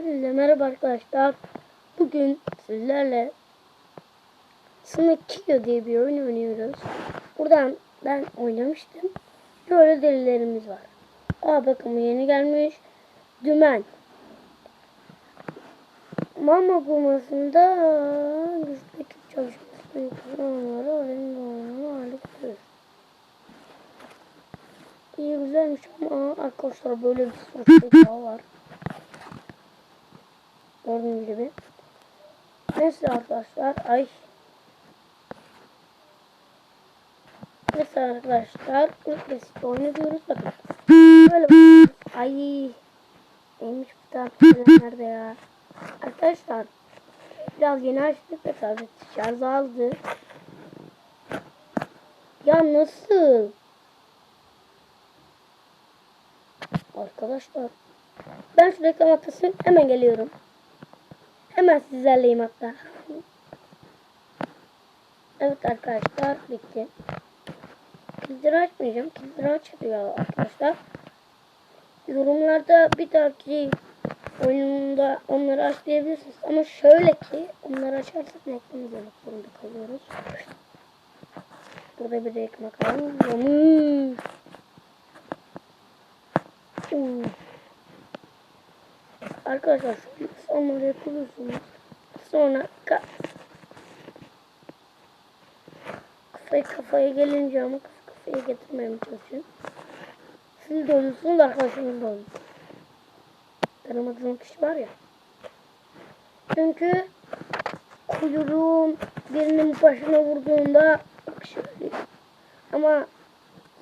Hepinize merhaba arkadaşlar. Bugün sizlerle Sonic Kilo diye bir oyun oynuyoruz. Buradan ben oynamıştım. Böyle delilerimiz var. Aa bakın yeni gelmiş. Dümen. Mama kumasında güçlü ekip çalışması yukarıları öğrenim doğumunu hallederiz. İyi güzelmiş ama arkadaşlar böyle bir sürü şey var. Gördüğünüz gibi. Neyse arkadaşlar. Ay. Neyse arkadaşlar. İlk basit oynatıyoruz. Bakın. Böyle bakıyoruz. Ay. Neymiş bu tane nerede ya? Arkadaşlar. Biraz yeni açtık ve tablet şarj aldı. Ya nasıl? Arkadaşlar. Ben şu reklam atasın hemen geliyorum. Hemen sizlerleyim hatta. Evet arkadaşlar bitti. Kilitleri açmayacağım. Kilitleri açılıyor arkadaşlar. Yorumlarda bir dahaki oyununda onları aç diyebilirsiniz. Ama şöyle ki onları açarsak reklam izlemek zorunda kalıyoruz. Burada bir bakalım. Yamış. Hmm. Arkadaşlar onları yapıyorsunuz. Sonra ka kafayı kafaya gelince ama kafayı getirmeye çalışın. Siz de ölürsünüz arkadaşınız da ölür. Tanımadığım kişi var ya. Çünkü kuyruğun birinin başına vurduğunda o kişi ölüyor. Ama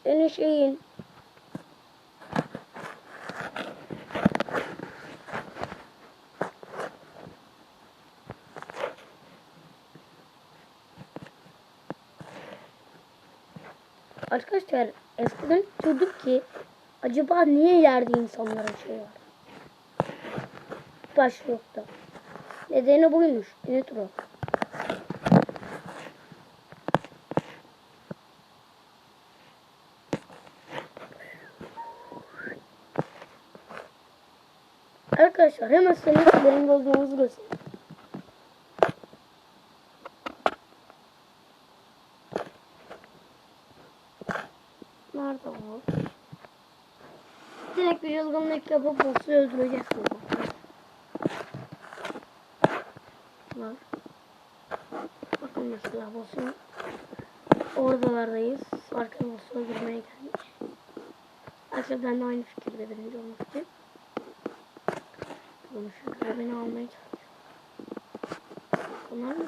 senin şeyin Arkadaşlar eskiden diyorduk ki acaba niye yerde insanların şey var? Baş yoktu. Nedeni buymuş. Nitro. Arkadaşlar hemen senin benim olduğumuzu göstereyim. Nerede bu? Direkt bir yılgınlık yapıp boss'u öldüreceğiz bunu. Var. Bakın mesela boss'un oradalardayız. Arka boss'u öldürmeye gelmiş. Aslında ben de aynı fikirde birinci olmak için. Şöyle beni almaya çalışıyor. Bunlar mı?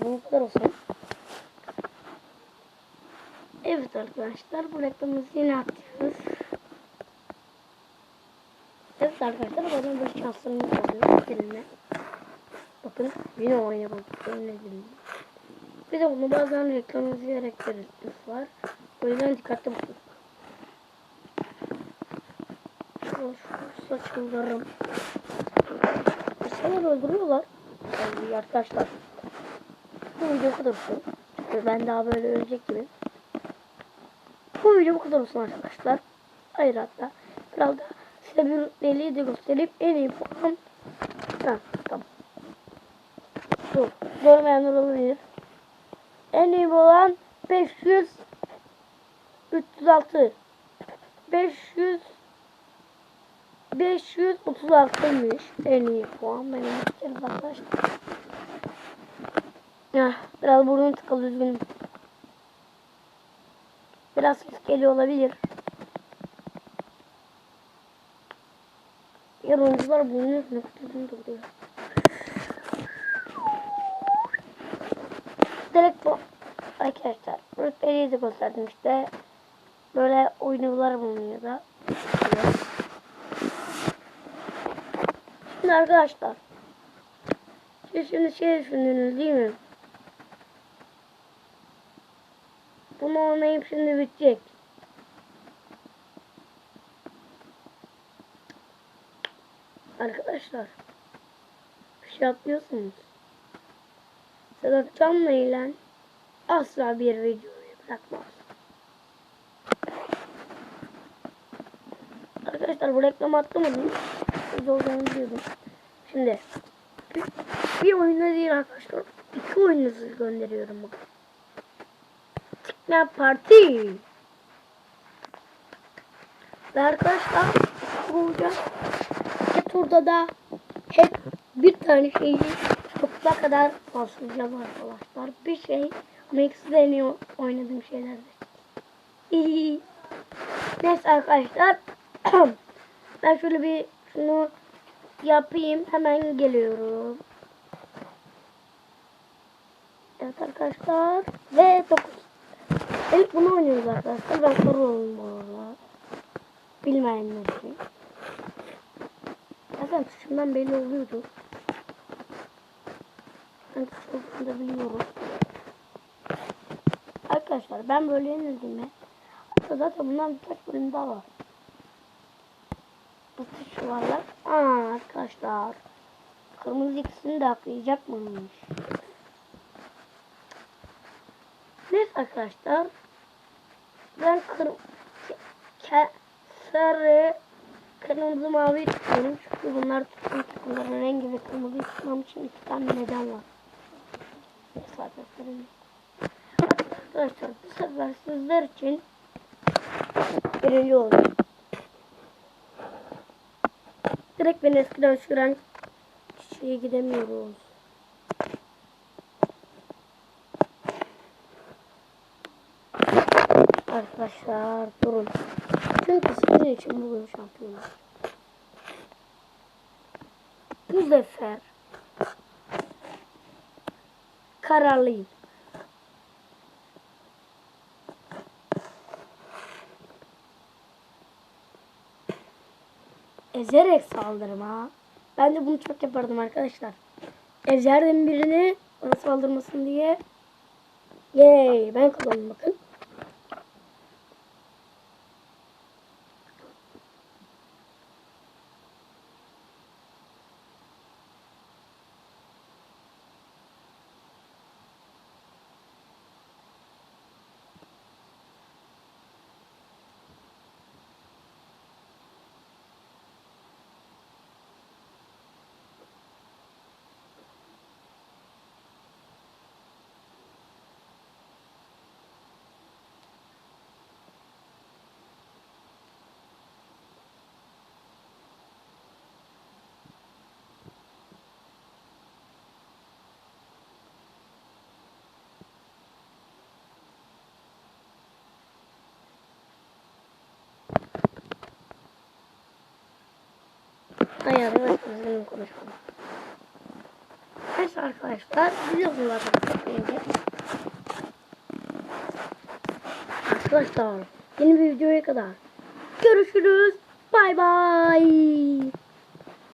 Kadar olsun. Evet arkadaşlar bu reklamımızı yine atıyoruz. Evet arkadaşlar bazen böyle şanslarımız oluyor elimle. Bakın yine oynamam. Önledim. Bir de bunu bazen reklam izleyerek veririz var. O yüzden dikkatli bakın. Şu saçmalarım. İnsanları öldürüyorlar. Arkadaşlar. Bu video bu kadar olsun. Çünkü ben daha böyle ölecek gibi. Bu video bu kadar olsun arkadaşlar. Hayır hatta. Biraz da size bir deliği de gösterip en iyi puan. Ha, tamam. Dur. Görmeyenler olabilir. En iyi olan 500 306 500 536'ymış en iyi puan benim için arkadaşlar. Ya biraz burnum tıkalı üzgünüm. Biraz ses geliyor olabilir. Diğer oyuncular bunun üstüne kutladığını duruyor. Direkt bu. Arkadaşlar rütbeliyi de gösterdim işte. Böyle oyuncular bulunuyor da. Şimdi arkadaşlar. Siz şimdi şey düşündünüz değil mi? Bunu oynayıp şimdi bitecek. Arkadaşlar. Bir şey yapıyorsunuz. Sedat Can'la ile asla bir videoyu bırakmaz. Arkadaşlar bu reklam attım mı? Olduğunu biliyordum. Şimdi bir, bir oyunda değil arkadaşlar. iki oyunu gönderiyorum bak. Çıkma parti. Ve arkadaşlar bu olacak. İki turda da hep bir tane şeyi çokla kadar basacağım arkadaşlar. Bir şey ama ikisi de en iyi oynadığım şeylerdir. İyi. Neyse arkadaşlar. ben şöyle bir şunu yapayım. Hemen geliyorum. Evet arkadaşlar. Ve 9. İlk bunu oynuyoruz arkadaşlar. Ben soru olayım bu arada. Bilmeyenler için. Zaten tuşumdan belli oluyordu. Ben tuş da biliyorum. Arkadaşlar ben böyle yenildim ya. Hatta zaten bundan birkaç bölüm daha var. Bu tuş yuvarlak. Aa arkadaşlar. Kırmızı ikisini de aklayacak mıymış? Neyse arkadaşlar. Ben kır ke sarı kırmızı mavi tutuyorum. Çünkü bunlar tuttum. Bunların rengi ve kırmızı tutmam için iki tane neden var. Neyse arkadaşlar. Bu sefer sizler için birinci olacağım. Direkt ben eskiden süren şeye gidemiyoruz. Arkadaşlar durun. Çünkü sizin için bugün şampiyonum. Bu sefer kararlıyım. Ezerek saldırım ha. Ben de bunu çok yapardım arkadaşlar. Ezerdim birini bana saldırmasın diye. Yay ben kazandım bakın. Evet bizimle konuşalım. Neyse arkadaşlar biliyorsunuz zaten. Arkadaşlar yeni bir videoya kadar görüşürüz. Bay bay.